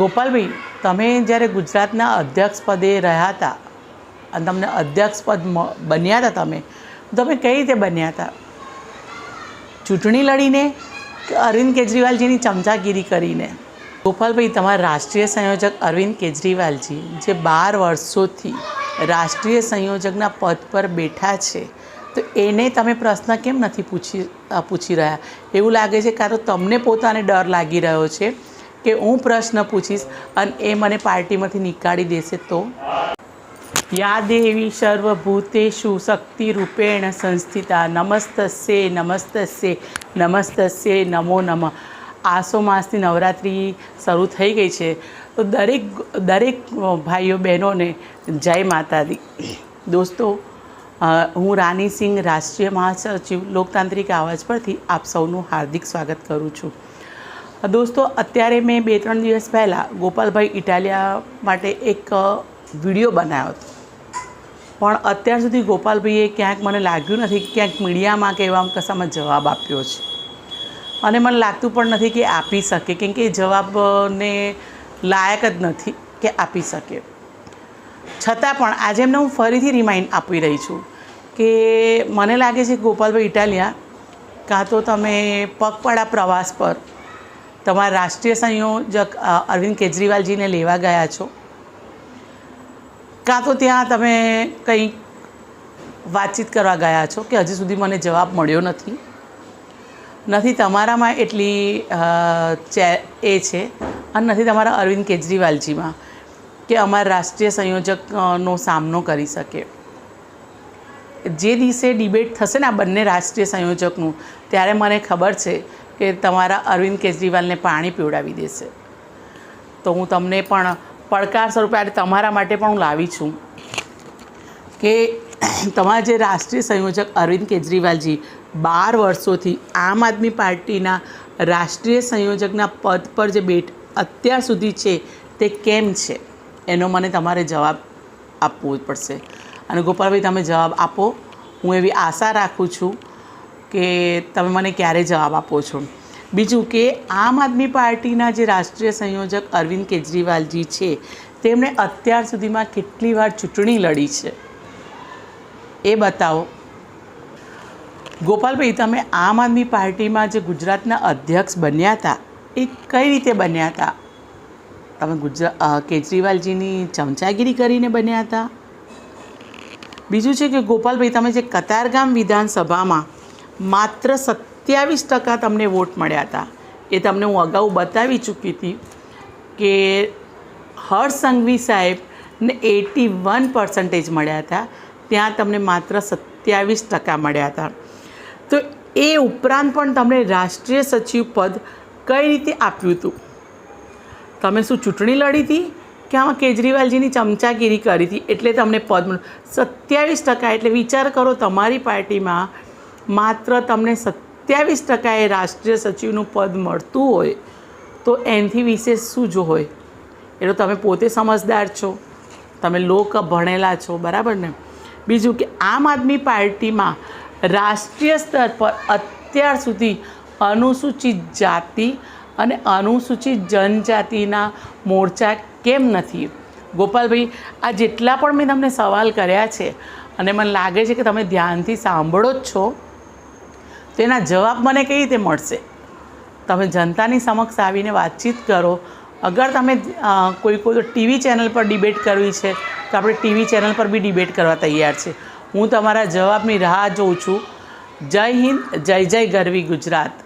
ગોપાલભાઈ, તમે જ્યારે ગુજરાતના અધ્યક્ષ પદે રહ્યા હતા અને તમને અધ્યક્ષ પદ બન્યા હતા તમે તમે કઈ રીતે બન્યા હતા? ચૂંટણી લડીને કે અરવિંદ કેજરીવાલજીની ચમચાગીરી કરીને? ગોપાલભાઈ, તમારા રાષ્ટ્રીય સંયોજક અરવિંદ કેજરીવાલજી, જે બાર વર્ષોથી રાષ્ટ્રીય સંયોજકના પદ પર બેઠા છે, તો એને તમે પ્રશ્ન કેમ નથી પૂછી પૂછી રહ્યા? એવું લાગે છે કાં તો તમને પોતાને ડર લાગી રહ્યો છે? કે હું પ્રશ્ન પૂછીશ અને એ મને પાર્ટીમાંથી નીકાળી દેશે તો? યા દેવી સર્વભૂતેષુ શક્તિરૂપેણ સંસ્થિતા. નમસ્તસ્યે નમસ્તસ્યે નમસ્તસ્યે, નમો નમ. આસો માસની નવરાત્રિ શરૂ થઈ ગઈ છે. તો દરેક દરેક ભાઈઓ બહેનોને જય માતાદી. દોસ્તો હું રાની સિંહ, રાષ્ટ્રીય મહાસચિવ લોકતાંત્રિક આવાજ પરથી આપ સૌનું હાર્દિક સ્વાગત કરું છું. દોસ્તો, અત્યારે મેં બે ત્રણ દિવસ પહેલાં ગોપાલભાઈ ઇટાલિયા માટે એક વીડિયો બનાવ્યો હતો. પણ અત્યાર સુધી ગોપાલભાઈએ ક્યાંક મને લાગ્યું નથી ક્યાંક મીડિયામાં કે એવા કશામાં જવાબ આપ્યો છે. અને મને લાગતું પણ નથી કે આપી શકે, કેમ કે જવાબને લાયક જ નથી કે આપી શકે. છતાં પણ આજે એમને હું ફરીથી રિમાઇન્ડ આપી રહી છું કે મને લાગે છે ગોપાલભાઈ ઇટાલિયા, કાં તો તમે પગપાળા પ્રવાસ પર તમારા રાષ્ટ્રીય સંયોજક અરવિંદ કેજરીવાલજીને લેવા ગયા છો. કાં તો ત્યાં તમે કંઈક વાતચીત કરવા ગયા છો કે હજી સુધી મને જવાબ મળ્યો નથી? નથી તમારામાં એટલી ચે, એ છે અને નથી તમારા અરવિંદ કેજરીવાલજીમાં કે અમારા રાષ્ટ્રીય સંયોજકનો સામનો કરી શકે. જે દિવસે ડિબેટ થશે ને આ બંને રાષ્ટ્રીય સંયોજકનું, ત્યારે મને ખબર છે કે તમારા અરવિંદ કેજરીવાલને પાણી પીવડાવી દેશે. તો હું તમને પણ પડકાર સ્વરૂપે આજે તમારા માટે પણ હું લાવી છું કે તમારા જે રાષ્ટ્રીય સંયોજક અરવિંદ કેજરીવાલજી બાર વર્ષોથી આમ આદમી પાર્ટીના રાષ્ટ્રીય સંયોજકના પદ પર જે બેઠ અત્યાર સુધી છે તે કેમ છે? એનો મને તમારે જવાબ આપવો પડશે. અને ગોપાલભાઈ, તમે જવાબ આપો. હું એવી આશા રાખું છું કે તમે મને ક્યારે જવાબ આપો છો? બીજું કે આમ આદમી પાર્ટીના જે રાષ્ટ્રીય સંયોજક અરવિંદ કેજરીવાલજી છે, તેમણે અત્યાર સુધીમાં કેટલી વાર ચૂંટણી લડી છે? એ બતાવો. ગોપાલભાઈ, તમે આમ આદમી પાર્ટીમાં જે ગુજરાતના અધ્યક્ષ બન્યા હતા, એ કઈ રીતે બન્યા હતા? તમે ગુજરાત કેજરીવાલજીની ચમચાગીરી કરીને બન્યા હતા? બીજું છે કે ગોપાલભાઈ, તમે જે કતારગામ વિધાનસભામાં માત્ર સત્યાવીસ ટકા તમને વોટ મળ્યા હતા. એ તમને હું અગાઉ બતાવી ચૂકી હતી કે હર્ષ સંઘવી સાહેબને એટી વન પર્સન્ટેજ મળ્યા હતા. ત્યાં તમને માત્ર સત્યાવીસ ટકા મળ્યા હતા. તો એ ઉપરાંત પણ તમને રાષ્ટ્રીય સચિવ પદ કઈ રીતે આપ્યું હતું? તમે શું ચૂંટણી લડી હતી કે આમાં કેજરીવાલજીની ચમચાગીરી કરી હતી? એટલે તમને પદ મળ્યું. સત્યાવીસ ટકા એટલે વિચાર કરો તમારી પાર્ટીમાં માત્ર તમને સત્યાવીસ ટકાએ રાષ્ટ્રીય સચિવનું પદ મળતું હોય, તો એનાથી વિશેષ શું જો હોય? એટલે તમે પોતે સમજદાર છો. તમે લોક ભણેલા છો, બરાબર ને? બીજું કે આમ આદમી પાર્ટીમાં રાષ્ટ્રીય સ્તર પર અત્યાર સુધી અનુસૂચિત જાતિ અને અનુસૂચિત જનજાતિના મોરચા કેમ નથી? ગોપાલભાઈ, આ જેટલા પણ મેં તમને સવાલ કર્યા છે અને મને લાગે છે કે તમે ધ્યાનથી સાંભળો જ છો. તેના જવાબ મને કઈ રીતે મળશે? તમે જનતાની સમક્ષ આવીને વાતચીત કરો. અગર તમે કોઈ કોઈ ટીવી ચેનલ પર ડિબેટ કરવી છે, તો આપણે ટીવી ચેનલ પર બી ડિબેટ કરવા તૈયાર છે. હું તમારા જવાબની રાહ જોઉં છું. જય હિન્દ, જય જય ગરવી ગુજરાત.